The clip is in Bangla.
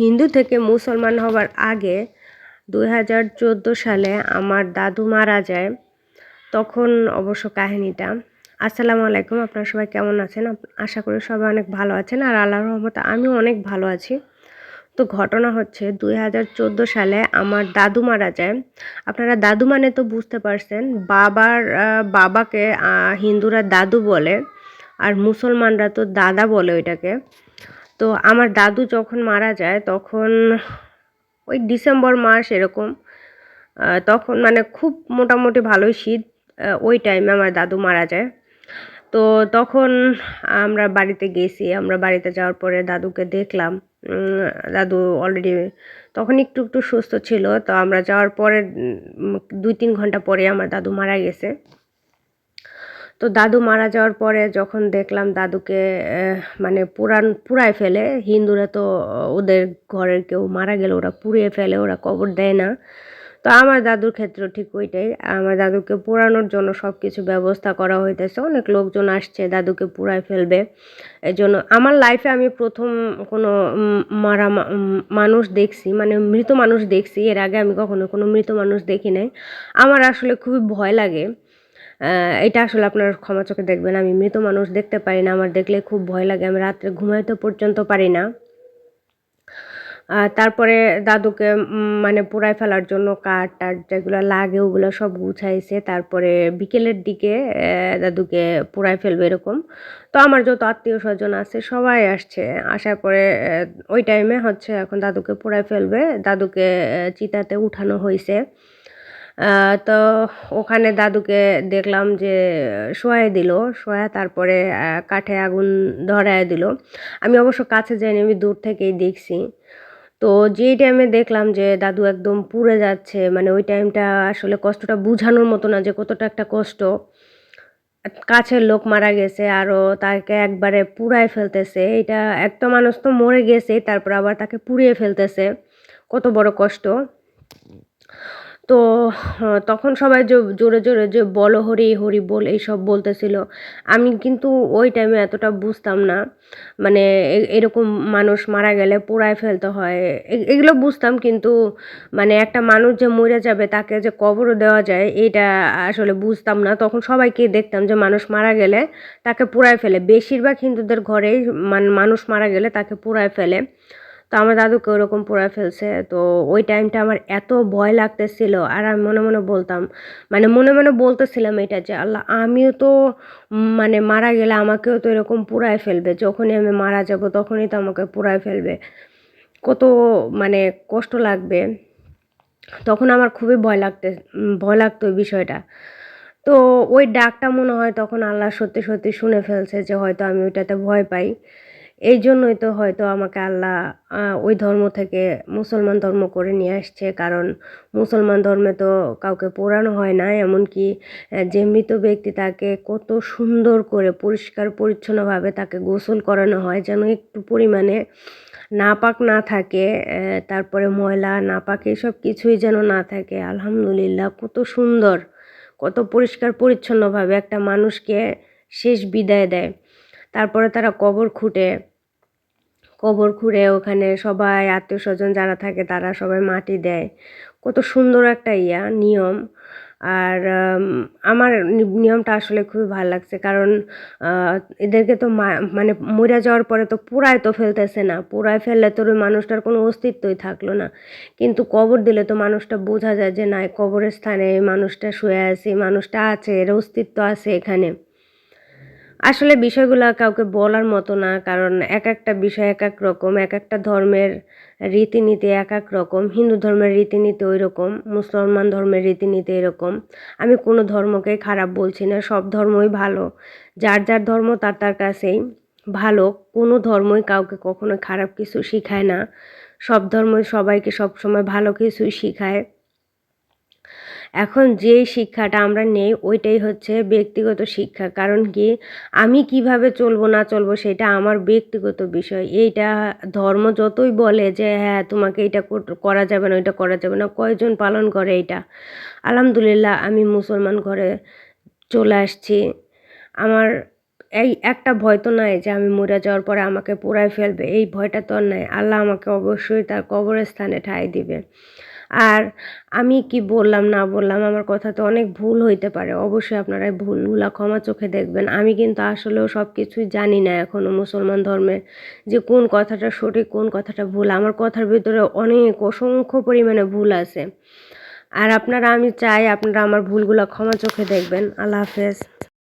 হিন্দু থেকে মুসলমান হওয়ার আগে দুই হাজার চোদ্দ সালে আমার দাদু মারা যায়, তখন অবশ্য কাহিনীটা। আসসালামু আলাইকুম, আপনারা সবাই কেমন আছেন? আশা করি সবাই অনেক ভালো আছেন আর আল্লাহ রহমত আমিও অনেক ভালো আছি। তো ঘটনা হচ্ছে, দুই হাজার চোদ্দ সালে আমার দাদু মারা যায়। আপনারা দাদু মানে তো বুঝতে পারছেন, বাবার বাবাকে হিন্দুরা দাদু বলে আর মুসলমানরা তো দাদা বলে ওইটাকে। তো আমার দাদু যখন মারা যায় তখন ওই ডিসেম্বর মাস এরকম তখন মানে খুব মোটামুটি ভালোই শীত ওই টাইমে আমার দাদু মারা যায়। তো তখন আমরা বাড়িতে গেছি, আমরা বাড়িতে যাওয়ার পরে দাদুকে দেখলাম দাদু অলরেডি তখন একটু একটু সুস্থ ছিল, তো আমরা যাওয়ার পরে দুই তিন ঘণ্টা পরে আমার দাদু মারা গেছে। তো দাদু মারা যাওয়ার পরে যখন দেখলাম দাদুকে মানে পুরান পুরায় ফেলে, হিন্দুরা তো ওদের ঘরের কেউ মারা গেলে ওরা পুড়িয়ে ফেলে, ওরা কবর দেয় না। তো আমার দাদুর ক্ষেত্রে ঠিক ওইটাই। আমার দাদুকে পোড়ানোর জন্য সব কিছু ব্যবস্থা করা হইতেছে। অনেক লোকজন আসছে দাদুকে পুড়ায় ফেলবে। এই জন্য আমার লাইফে আমি প্রথম কোনো মারা মানুষ দেখছি মানে মৃত মানুষ দেখছি। এর আগে আমি কখনো কোনো মৃত মানুষ দেখি নাই। আমার আসলে খুবই ভয় লাগে। এটা আসলে আপনার ক্ষমা চোখে দেখবেন। আমি মৃত মানুষ দেখতে পারি না, আমার দেখলে খুব ভয় লাগে, আমি রাত্রে ঘুমাইতে পর্যন্ত পারি না। তারপরে দাদুকে মানে পোড়ায় ফেলার জন্য কাঠ টাট যেগুলো লাগে, ওগুলো সব গুছাইছে। তারপরে বিকেলের দিকে দাদুকে পোড়ায় ফেলবে এরকম। তো আমার যত আত্মীয় স্বজন আছে, সবাই আসছে। আসার পরে ওই টাইমে হচ্ছে এখন দাদুকে পোড়ায় ফেলবে। দাদুকে চিতাতে উঠানো হয়েছে তো ওখানে দাদুকে দেখলাম যে শোয়াই দিল, শোয়া তারপরে কাঠে আগুন ধরায় দিল। আমি অবশ্য কাছে যাইনি, আমি দূর থেকেই দেখছি। তো যেই টাইমে দেখলাম যে দাদু একদম পুড়ে যাচ্ছে মানে ওই টাইমটা আসলে কষ্টটা বোঝানোর মতো না যে কতটা একটা কষ্ট। কাছের লোক মারা গেছে আরও তাকে একবারে পুড়ায় ফেলতেছে। এটা একটা মানুষ তো মরে গেছে তারপর আবার তাকে পুড়িয়ে ফেলতেছে। কত বড় কষ্ট। তো তখন সবাই যে জোরে জোরে যে বল হরি হরি বল এইসব বলতেছিল, আমি কিন্তু ওই টাইমে এতটা বুঝতাম না। মানে এরকম মানুষ মারা গেলে পোড়ায় ফেলতে হয়। এগুলো বুঝতাম কিন্তু মানে একটা মানুষ যে মরে যাবে তাকে যে কবরও দেওয়া যায় এটা আসলে বুঝতাম না। তখন সবাইকে দেখতাম যে মানুষ মারা গেলে তাকে পোড়ায় ফেলে। বেশিরভাগ হিন্দুদের ঘরেই মান- মানুষ মারা গেলে তাকে পোড়ায় ফেলে। তো আমার দাদুকে ওরকম পোড়ায় ফেলছে। তো ওই টাইমটা আমার এত ভয় লাগতেছিল আর আমি মনে মনে বলতাম মানে মনে মনে বলতেছিলাম এটা যে, আল্লাহ, আমিও তো মানে মারা গেলে আমাকেও তো এরকম পোড়ায় ফেলবে। যখনই আমি মারা যাব তখনই তো আমাকে পোড়ায় ফেলবে। কত মানে কষ্ট লাগবে। তখন আমার খুবই ভয় লাগতে, ভয় লাগতো ওই বিষয়টা। তো ওই ডাকটা মনে হয় তখন আল্লাহ সত্যি সত্যি শুনে ফেলছে যে হয়তো আমি ওইটাতে ভয় পাই। এই জন্যই তো হয়তো আমাকে আল্লাহ ওই ধর্ম থেকে মুসলমান ধর্ম করে নিয়ে আসছে। কারণ মুসলমান ধর্মে তো কাউকে পোড়ানো হয় না। এমনকি যে মৃত ব্যক্তি তাকে কত সুন্দর করে পরিষ্কার পরিচ্ছন্নভাবে তাকে গোসল করানো হয়, যেন একটু পরিমাণে নাপাক না থাকে তারপরে ময়লা, নাপাক এসব কিছুই যেন না থাকে। আলহামদুলিল্লাহ, কত সুন্দর, কত পরিষ্কার পরিচ্ছন্নভাবে একটা মানুষকে শেষ বিদায় দেয়। তারপরে তারা কবর খুঁটে। কবর খুঁড়ে ওখানে সবাই আত্মীয় স্বজন যারা থাকে তারা সবাই মাটি দেয়। কত সুন্দর একটা ইয়া, নিয়ম। আর আমার নিয়মটা আসলে খুবই ভালো লাগছে। কারণ এদেরকে তো মানে মরে যাওয়ার পরে তো পুরায় তো ফেলতেছে না। পুরায় ফেললে তোর ওই মানুষটার কোনো অস্তিত্বই থাকল না। কিন্তু কবর দিলে তো মানুষটা বোঝা যায় যে না কবরের স্থানে এই মানুষটা শুয়ে আছে মানুষটা আছে, এর অস্তিত্ব আছে এখানে। আসলে বিষয়গুলো কাউকে বলার মতো না, কারণ এক একটা বিষয় এক এক রকম, এক একটা ধর্মের রীতিনীতি এক এক রকম, হিন্দু ধর্মের রীতিনীতি ওই রকম মুসলমান ধর্মের রীতিনীতি এরকম। আমি কোনো ধর্মকেই খারাপ বলছি না, সব ধর্মই ভালো। যার যার ধর্ম তার তার কাছেই ভালো, কোনো ধর্মই কাউকে কখনো খারাপ কিছু শিখায় না। সব ধর্মই সবাইকে সবসময় ভালো কিছুই শেখায়। এখন যেই শিক্ষাটা আমরা নেই, ওইটাই হচ্ছে ব্যক্তিগত শিক্ষা। কারণ কি? আমি কীভাবে চলবো, না চলবো, সেটা আমার ব্যক্তিগত বিষয়। এইটা ধর্ম যতই বলে যে হ্যাঁ তোমাকে এটা কর- যাবে না, ওইটা করা যাবে না। কয়জন পালন করে এটা আলহামদুলিল্লাহ, আমি মুসলমান ঘরে চলে আসছি। আমার এই একটা ভয় তো নাই যে, আমি মরে যাওয়ার পরে আমাকে পোড়ায় ফেলবে। এই ভয়টা তো আর নাই। আল্লাহ আমাকে অবশ্যই তার কবরের স্থানে ঠাঁই দিবে। আর আমি কি বললাম, না বললাম, আমার কথা তো অনেক ভুল হইতে পারে। অবশ্যই আপনারা ভুলগুলা ক্ষমা চোখে দেখবেন। আমি কিন্তু আসলেও সব কিছুই জানি না এখনও মুসলমান ধর্মে যে কোন কথাটা সঠিক, কোন কথাটা ভুল। আমার কথার ভিতরে অনেক অসংখ্য পরিমাণে ভুল আছে। আর আপনারা, আমি চাই আপনারা আমার ভুলগুলো ক্ষমা চোখে দেখবেন। আল্লাহ হাফেজ।